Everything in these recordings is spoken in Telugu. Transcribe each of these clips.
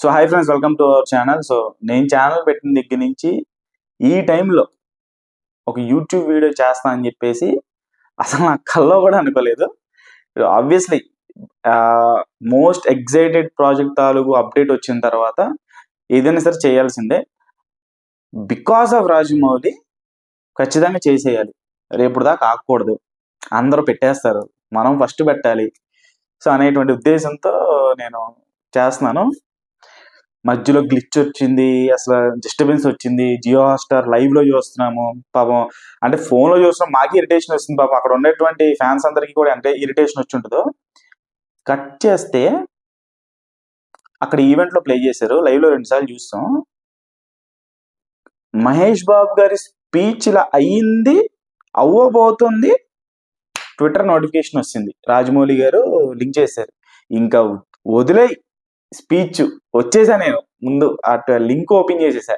So hi friends welcome to our channel so నేను ఛానల్ పెట్టిన దగ్గర నుంచి ఈ టైంలో ఒక యూట్యూబ్ వీడియో చేస్తా అని చెప్పేసి అసలు నా కల్లో కూడా అనుకోలేదు. ఆబ్వియస్లీ మోస్ట్ ఎగ్జైటెడ్ ప్రాజెక్ట్ తాలూకు అప్డేట్ వచ్చిన తర్వాత ఏదైనా సరే చేయాల్సిందే. బికాస్ ఆఫ్ రాజమౌళి ఖచ్చితంగా చేసేయాలి. రేపు దాకా ఆకూడదు అందరూ పెట్టేస్తారు. మనం ఫస్ట్ పెట్టాలి. సో అనేటువంటి ఉద్దేశంతో నేను చేస్తున్నాను. మధ్యలో గ్లిచ్ వచ్చింది అసలు డిస్టర్బెన్స్ వచ్చింది. జియో హాట్స్టార్ లైవ్లో చూస్తున్నాము పాపం. అంటే ఫోన్లో చూస్తున్నాం మాకు ఇరిటేషన్ వస్తుంది పాపం. అక్కడ ఉన్నటువంటి ఫ్యాన్స్ అందరికీ కూడా అంటే ఇరిటేషన్ వచ్చి ఉంటుందో. కట్ చేస్తే అక్కడ ఈవెంట్లో ప్లే చేశారు. లైవ్లో రెండు సార్లు చూస్తాం. మహేష్ బాబు గారి స్పీచ్ ఇలా అయ్యింది అవ్వబోతుంది. ట్విట్టర్ నోటిఫికేషన్ వచ్చింది. రాజమౌళి గారు లింక్ చేశారు. ఇంకా వదిలే స్పీచ్ వచ్చేసా నేను ముందు అటు లింక్ ఓపెన్ చేసేసా.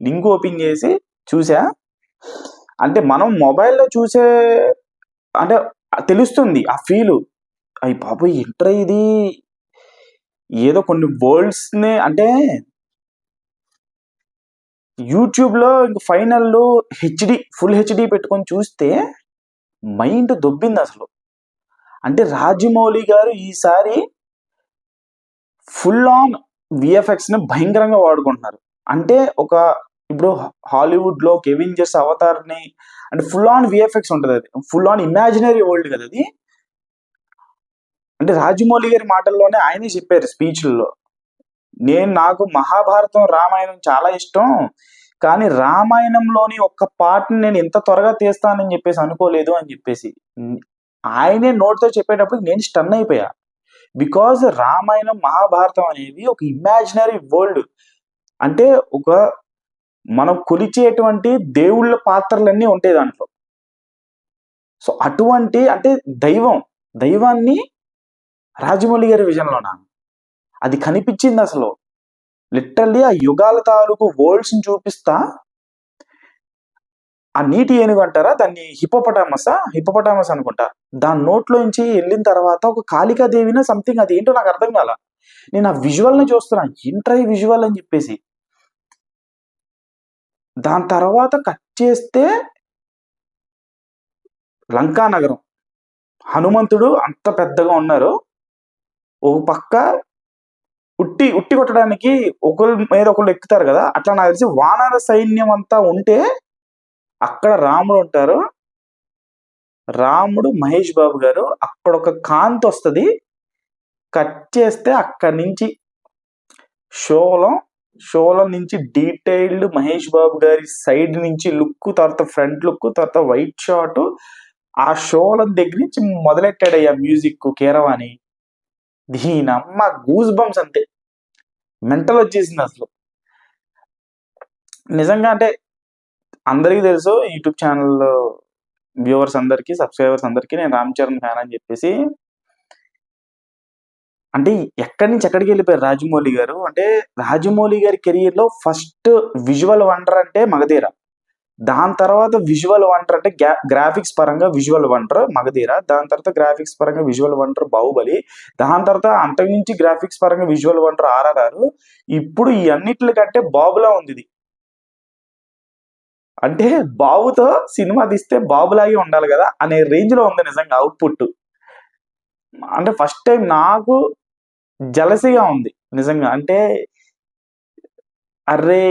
లింక్ ఓపెన్ చేసి చూసా. అంటే మనం మొబైల్లో చూసే అంటే తెలుస్తుంది ఆ ఫీలు. అయ్యి బాబు ఇంటర్ ఇది? ఏదో కొన్ని వర్డ్స్ని అంటే యూట్యూబ్లో ఇంక హెచ్డి ఫుల్ హెచ్డి పెట్టుకొని చూస్తే మైండ్ దొబ్బింది అసలు అంటే రాజమౌళి గారు ఈసారి ఫుల్ ఆన్ విఎఫ్ఎక్స్ని భయంకరంగా వాడుకుంటున్నారు. అంటే ఒక ఇప్పుడు హాలీవుడ్లో కెవింజర్స్ అవతార్ని అంటే ఫుల్ ఆన్ విఎఫ్ఎక్స్ ఉంటుంది అది. ఫుల్ ఆన్ ఇమాజినరీ వరల్డ్ కదా అది. అంటే రాజమౌళి గారి మాటల్లోనే ఆయనే చెప్పారు స్పీచ్ల్లో. నేను నాకు మహాభారతం రామాయణం చాలా ఇష్టం. కానీ రామాయణంలోని ఒక్క పాటని నేను ఇంత త్వరగా తీస్తానని చెప్పేసి అనుకోలేదు అని చెప్పేసి. ఆయనే నోట్తో చెప్పేటప్పుడు నేను స్టన్ అయిపోయా. బికాజ్ రామాయణం మహాభారతం అనేవి ఒక ఇమాజినరీ వరల్డ్. అంటే ఒక మనం కొలిచేటువంటి దేవుళ్ళ పాత్రలన్నీ ఉంటాయి దాంట్లో. సో అటువంటి అంటే దైవం దైవాన్ని రాజమౌళి గారి విజన్లోనా? అది కనిపించింది అసలు. లిటరల్లీ ఆ యుగాల తాలూకు వరల్డ్స్ని చూపిస్తా ఆ నీటి ఏనుగు అంటారా? దాన్ని హిపోపటామసా హిపోపటామస్ అనుకుంటా. దాని నోట్లోంచి వెళ్ళిన తర్వాత ఒక కాళికాదేవిన సంథింగ్ అది ఏంటో నాకు అర్థం కాల. నేను ఆ విజువల్ని చూస్తున్నా. ఏంట్రా ఈ విజువల్ అని చెప్పేసి. దాని తర్వాత కట్ చేస్తే లంకా నగరం. హనుమంతుడు అంత పెద్దగా ఉన్నారు. ఒక పక్క ఉట్టి ఉట్టి కొట్టడానికి ఒకరు మీద ఒకళ్ళు ఎక్కుతారు కదా? అట్లా నాకు తెలిసి వానర సైన్యం అంతా ఉంటే అక్కడ రాముడు ఉంటారు. రాముడు మహేష్ బాబు గారు అక్కడ ఒక కాంతి వస్తుంది. కట్ చేస్తే అక్కడి నుంచి షోలో షోలో నుంచి డీటెయిల్డ్ మహేష్ బాబు గారి సైడ్ నుంచి లుక్ తర్వాత ఫ్రంట్ లుక్ తర్వాత వైట్ షాట్. ఆ షోల దగ్గర నుంచి మొదలెట్టాడయ్యా మ్యూజిక్ కీరవాణి. దీనమ్మ గూస్ బంప్స్ అంతే. మెంటల్ వచ్చేసింది అసలు. నిజంగా అంటే అందరికీ తెలుసు యూట్యూబ్ ఛానల్ వ్యూవర్స్ అందరికీ సబ్స్క్రైబర్స్ అందరికీ నేను రామ్ చరణ్ ఫ్యాన్ అని చెప్పేసి అంటే ఎక్కడి నుంచి ఎక్కడికి వెళ్ళిపోయారు రాజమౌళి గారు? అంటే రాజమౌళి గారి కెరీర్లో ఫస్ట్ విజువల్ వండర్ అంటే మగధీర. దాని తర్వాత విజువల్ వండర్ అంటే గ్రాఫిక్స్ పరంగా విజువల్ వండర్ మగధీర. దాని తర్వాత గ్రాఫిక్స్ పరంగా విజువల్ వండర్ బాహుబలి. దాని తర్వాత అంతకుమించి గ్రాఫిక్స్ పరంగా విజువల్ వండర్ ఆర్ఆర్ఆర్ ఇప్పుడు ఈ అన్నిటికంటే బాబులా ఉంది ఇది. అంటే బాబుతో సినిమా తీస్తే బాబులాగే ఉండాలి కదా అనే రేంజ్లో ఉంది నిజంగా అవుట్పుట్. అంటే ఫస్ట్ టైం నాకు జలసిగా ఉంది నిజంగా. అంటే అర్రే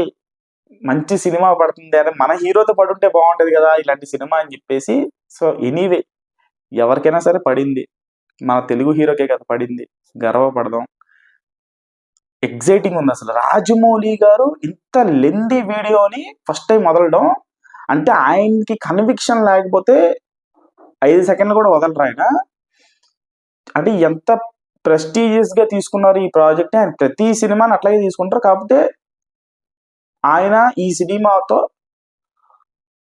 మంచి సినిమా పడుతుంది అంటే మన హీరోతో పడుంటే బాగుంటుంది కదా ఇలాంటి సినిమా అని చెప్పేసి. సో ఎనీవే ఎవరికైనా సరే పడింది. మన తెలుగు హీరోకే కదా పడింది. గర్వపడదాం. ఎగ్జైటింగ్ ఉంది అసలు. రాజమౌళి గారు ఇంత లెంది వీడియోని ఫస్ట్ టైం వదలడం. అంటే ఆయనకి కన్విక్షన్ లేకపోతే ఐదు సెకండ్లు కూడా వదలరు ఆయన. అంటే ఎంత ప్రెస్టీజియస్గా తీసుకున్నారు ఈ ప్రాజెక్ట్ ఆయన ప్రతి సినిమాని అట్లాగే తీసుకుంటారు. కాకపోతే ఆయన ఈ సినిమాతో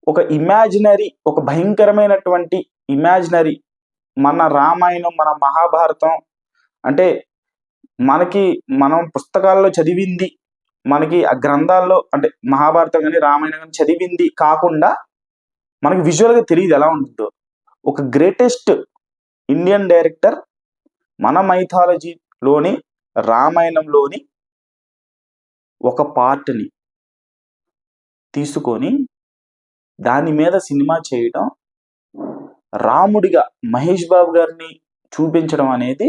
ఒక ఇమాజినరీ ఒక భయంకరమైనటువంటి ఇమాజినరీ మన రామాయణం మన మహాభారతం అంటే మనకి మనం పుస్తకాల్లో చదివింది మనకి ఆ గ్రంథాల్లో అంటే మహాభారతం కానీ రామాయణం కానీ చదివింది కాకుండా మనకి విజువల్గా తెలియదు ఎలా ఉంటుందో. ఒక గ్రేటెస్ట్ ఇండియన్ డైరెక్టర్ మన మైథాలజీలోని రామాయణంలోని ఒక పార్ట్‌ని తీసుకొని దాని మీద సినిమా చేయడం రాముడిగా 'మహేష్ బాబు' గారిని చూపించడం అనేది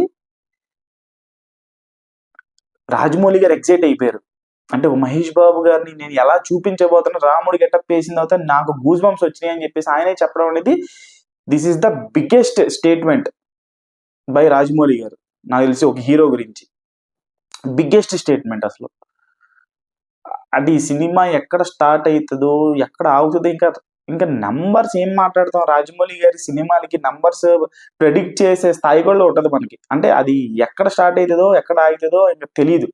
రాజమౌళి గారు ఎగ్జైట్ అయిపోయారు. అంటే 'మహేష్ బాబు' గారిని నేను ఎలా చూపించబోతున్నా రాముడి గెటప్ వేసిన తర్వాత నాకు గూస్ బంప్స్ వచ్చినాయి అని చెప్పేసి ఆయనే చెప్పడం అనేది this is the biggest statement by Rajamouli garu. నాకు తెలిసి ఒక హీరో గురించి. బిగ్గెస్ట్ స్టేట్మెంట్ అసలు. అది సినిమా ఎక్కడ స్టార్ట్ అవుతుందో ఎక్కడ ఆగుతుందో ఇంకా ఇంకా నంబర్స్ ఏం మాట్లాడతాం రాజమౌళి గారి సినిమాలకి నంబర్స్ ప్రెడిక్ట్ చేసే స్థాయి కూడా ఉంటది మనకి. అంటే అది ఎక్కడ స్టార్ట్ అవుతుందో ఎక్కడ ఆగుతుందో ఇంకా తెలియదు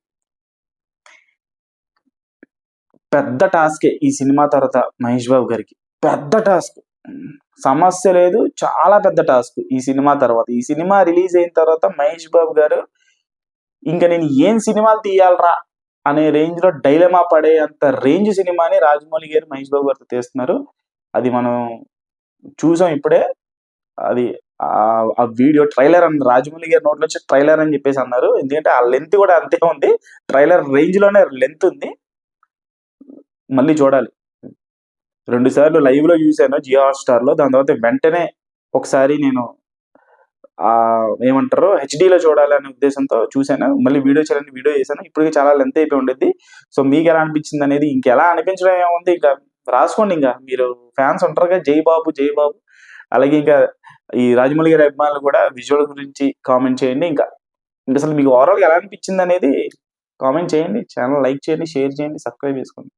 పెద్ద టాస్కే ఈ సినిమా తర్వాత 'మహేష్ బాబు' గారికి. పెద్ద టాస్క్. సమస్య లేదు. చాలా పెద్ద టాస్క్ ఈ సినిమా తర్వాత. ఈ సినిమా రిలీజ్ అయిన తర్వాత 'మహేష్ బాబు' గారు ఇంకా నేను ఏం సినిమాలు తీయాలరా అనే రేంజ్లో డైలమా పడే అంత రేంజ్ సినిమాని రాజమౌళి గారు 'మహేష్ బాబు' గారితో తీస్తున్నారు. అది మనం చూసాం ఇప్పుడే. అది ఆ వీడియో ట్రైలర్ అని రాజమౌళి గారి నోట్లో నుంచి ట్రైలర్ అని చెప్పేసి అన్నారు. ఎందుకంటే ఆ లెంత్ కూడా అంతే ఉంది. ట్రైలర్ రేంజ్లోనే లెంత్ ఉంది. మళ్ళీ చూడాలి. రెండు సార్లు లైవ్లో చూసాను జియో హాట్‌స్టార్‌లో. దాని తర్వాత వెంటనే ఒకసారి నేను ఆ ఏమంటారు హెచ్డిలో చూడాలనే ఉద్దేశంతో చూసాను. మళ్ళీ వీడియో చేయాలని వీడియో చేశాను. ఇప్పటికి చాలా లెంత్ అయిపోయి ఉండిద్ది. సో మీకు ఎలా అనిపించింది అనేది ఇంకెలా అనిపించడం ఏముంది ఇంకా రాసుకోండి ఇంకా మీరు ఫ్యాన్స్ ఉంటారుగా 'జై బాబు జై బాబు' అలాగే ఇంకా ఈ రాజమౌళి గారి అభిమానులు కూడా విజువల్ గురించి కామెంట్ చేయండి. ఇంకా అసలు మీకు ఓవరాల్‌గా ఎలా అనిపించింది అనేది కామెంట్ చేయండి. ఛానల్ లైక్ చేయండి, షేర్ చేయండి, సబ్స్క్రైబ్ చేసుకోండి.